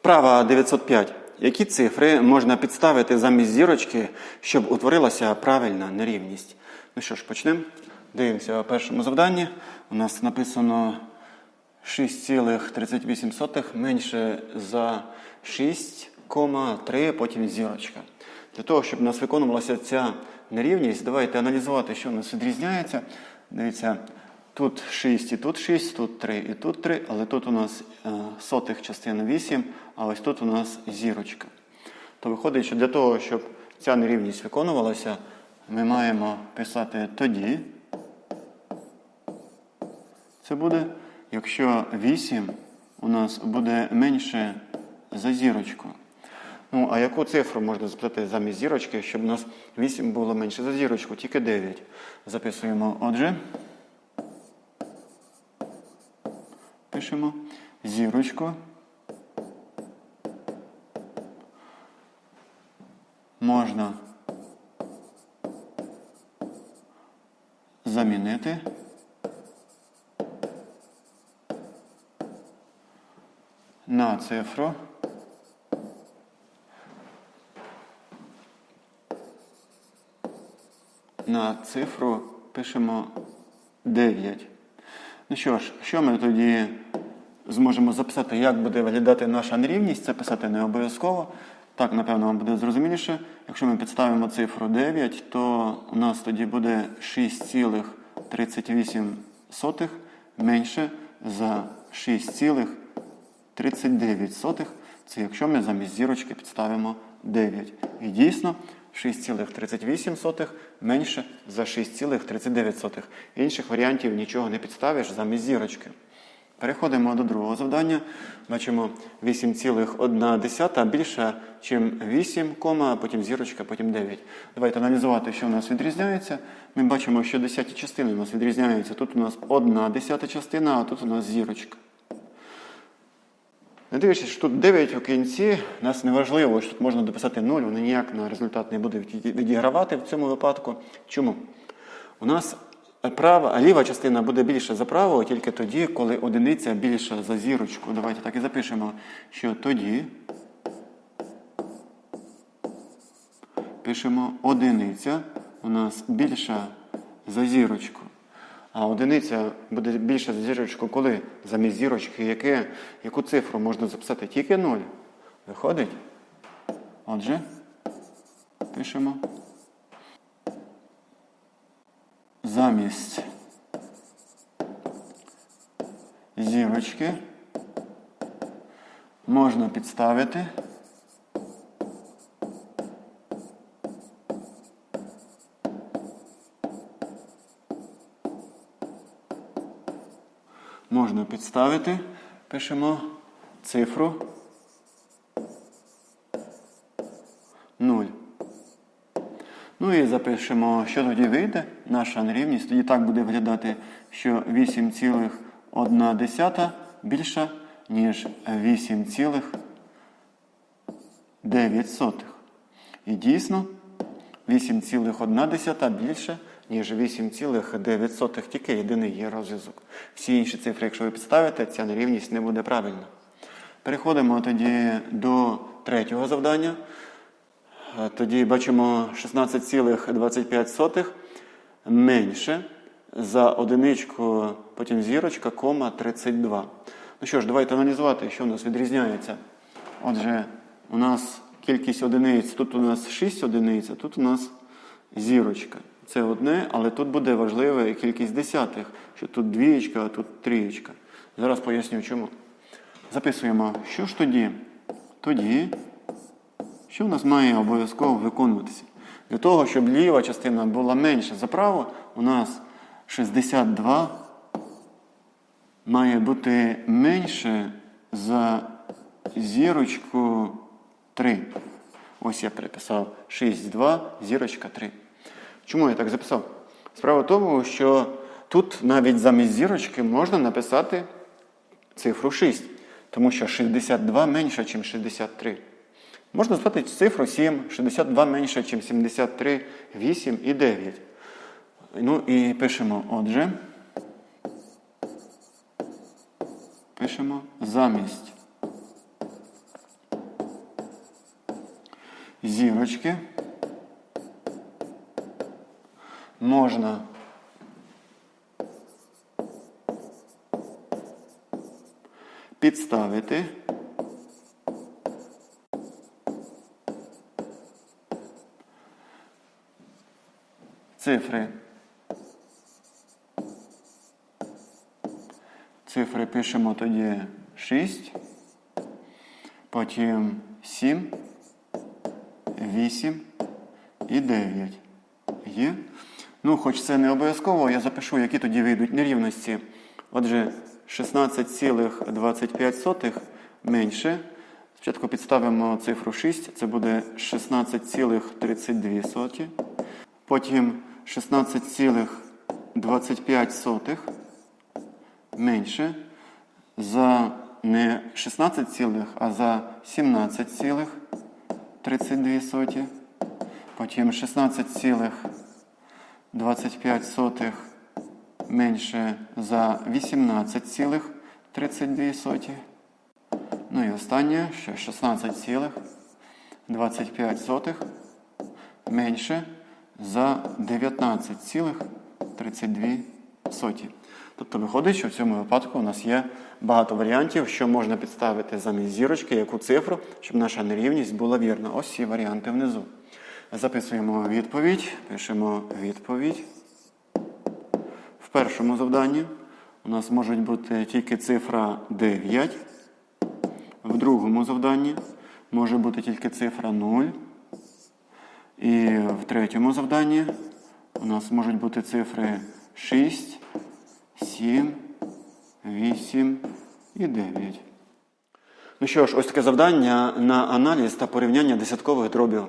Вправа 905. Які цифри можна підставити замість зірочки, щоб утворилася правильна нерівність? Ну що ж, почнемо. Дивимося у першому завданні. У нас написано 6,38 менше за 6,3, потім зірочка. Для того, щоб у нас виконувалася ця нерівність, давайте аналізувати, що у нас відрізняється. Дивіться, тут 6 і тут 6, тут 3 і тут 3, але тут у нас е, сотих частина 8, а ось тут у нас зірочка. То виходить, що для того, щоб ця нерівність виконувалася, ми маємо писати тоді. Це буде, якщо 8 у нас буде менше за зірочку. Ну, а яку цифру можна запитати замість зірочки, щоб у нас 8 було менше за зірочку, тільки 9. Записуємо отже. Пишемо зірочку. Можна замінити на цифру. На цифру пишемо 9. Ну що ж, що ми тоді зможемо записати, як буде виглядати наша нерівність? Це писати не обов'язково. Так, напевно, вам буде зрозуміліше. Якщо ми підставимо цифру 9, то у нас тоді буде 6,38 менше за 6,39. Це якщо ми замість зірочки підставимо 9. І дійсно 6,38 менше за 6,39. Інших варіантів нічого не підставиш замість зірочки. Переходимо до другого завдання. Бачимо 8,1 більше, ніж 8, а потім зірочка, потім 9. Давайте аналізувати, що у нас відрізняється. Ми бачимо, що десяті частини у нас відрізняються. Тут у нас 1 десята частина, а тут у нас зірочка. Не дивлячись, що тут 9 у кінці, нас не важливо, що тут можна дописати 0, воно ніяк на результат не буде відігравати в цьому випадку. Чому? У нас права, ліва частина буде більша за праву тільки тоді, коли одиниця більша за зірочку. Давайте так і запишемо, що тоді пишемо одиниця у нас більша за зірочку. А одиниця буде більше за зірочку, коли замість зірочки, яке, яку цифру можна записати тільки 0. Виходить? Отже, пишемо. Замість зірочки можна підставити можна підставити, пишемо цифру 0. Ну і запишемо, що тоді вийде наша нерівність. Тоді так буде виглядати, що 8,1 більша, ніж 8,9. І дійсно 8,1 більше, ніж 8,9. Тільки єдиний є розв'язок. Всі інші цифри, якщо ви підставите, ця нерівність не буде правильна. Переходимо тоді до третього завдання. Тоді бачимо 16,25 менше за одиничку, потім зірочка, кома 32. Ну що ж, давайте аналізувати, що у нас відрізняється. Отже, у нас кількість одиниць, тут у нас 6 одиниць, а тут у нас зірочка. Це одне, але тут буде важлива кількість десятих, що тут двієчка, а тут трієчка. Зараз поясню чому. Записуємо, що ж тоді? Тоді. Що в нас має обов'язково виконуватися? Для того, щоб ліва частина була менша за праву, у нас 62 має бути менше за зірочку 3. Ось я переписав 6,2, зірочка 3. Чому я так записав? Справа в тому, що тут навіть замість зірочки можна написати цифру 6, тому що 62 менше, ніж 63. Можна звати цифру 7, 62 менше, ніж 73, 8 і 9. Ну і пишемо, отже. Пишемо замість зірочки можна підставити цифри. Цифри пишемо тоді 6, потім 7, 8 і 9. Є. Ну, хоч це не обов'язково, я запишу, які тоді вийдуть нерівності. Отже, 16,25 менше. Спочатку підставимо цифру 6, це буде 16,32. Потім 16,25 менше за не 16, цілих, а за 17,32. Потім 16,25 менше за 18,32. Ну і останнє, що 16,25 менше за 19,32. Тобто виходить, що в цьому випадку у нас є багато варіантів, що можна підставити замість зірочки, яку цифру, щоб наша нерівність була вірна. Ось ці варіанти внизу. Записуємо відповідь, пишемо відповідь. В першому завданні у нас може бути тільки цифра 9. В другому завданні може бути тільки цифра 0. І в третьому завданні у нас можуть бути цифри 6, 7, 8 і 9. Ну що ж, ось таке завдання на аналіз та порівняння десяткових дробів.